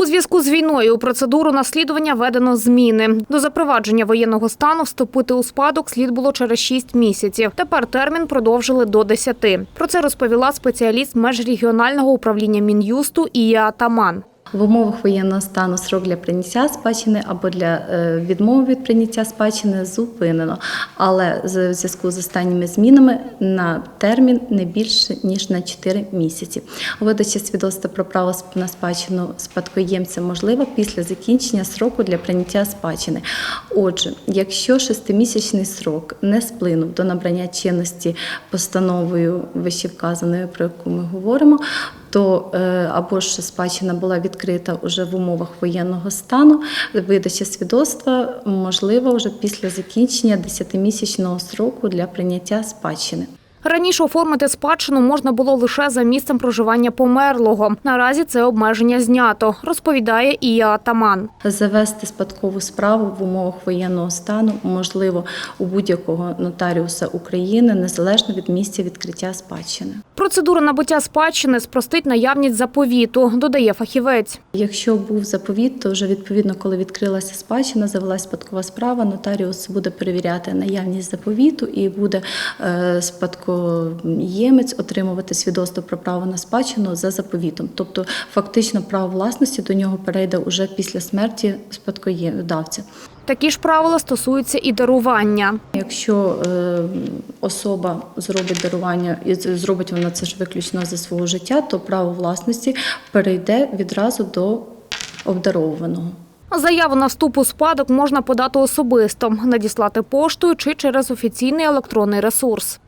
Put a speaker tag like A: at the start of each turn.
A: У зв'язку з війною у процедуру наслідування введено зміни. До запровадження воєнного стану вступити у спадок слід було через 6 місяців. Тепер термін продовжили до 10. Про це розповіла спеціаліст межрегіонального управління Мін'юсту Ія Атаман.
B: В умовах воєнного стану срок для прийняття спадщини або для е, відмови від прийняття спадщини зупинено, але в зв'язку з останніми змінами на термін не більше ніж на 4 місяці. Видача свідоцтва про право на спадщину спадкоємця можлива після закінчення сроку для прийняття спадщини. Отже, якщо шестимісячний срок не сплинув до набрання чинності постановою вищевказаною, про яку ми говоримо, то е, або ж спадщина була відкрита уже в умовах воєнного стану, видача свідоцтва можлива вже після закінчення 10-місячного сроку для прийняття спадщини.
A: Раніше оформити спадщину можна було лише за місцем проживання померлого. Наразі це обмеження знято, розповідає Ія Атаман.
B: Завести спадкову справу в умовах воєнного стану можливо у будь-якого нотаріуса України незалежно від місця відкриття спадщини.
A: Процедура набуття спадщини спростить наявність заповіту, додає фахівець.
B: Якщо був заповіт, то вже відповідно, коли відкрилася спадщина, завелась спадкова справа, нотаріус буде перевіряти наявність заповіту і буде е, спадкоємець отримувати свідоцтво про право на спадщину за заповітом. Тобто, фактично, право власності до нього перейде уже після смерті спадкодавця.
A: Такі ж правила стосуються і дарування.
B: Якщо е, особа зробить дарування і зробить вона це ж виключно за свого життя, то право власності перейде відразу до обдаровуваного.
A: Заяву на вступ у спадок можна подати особисто, надіслати поштою чи через офіційний електронний ресурс.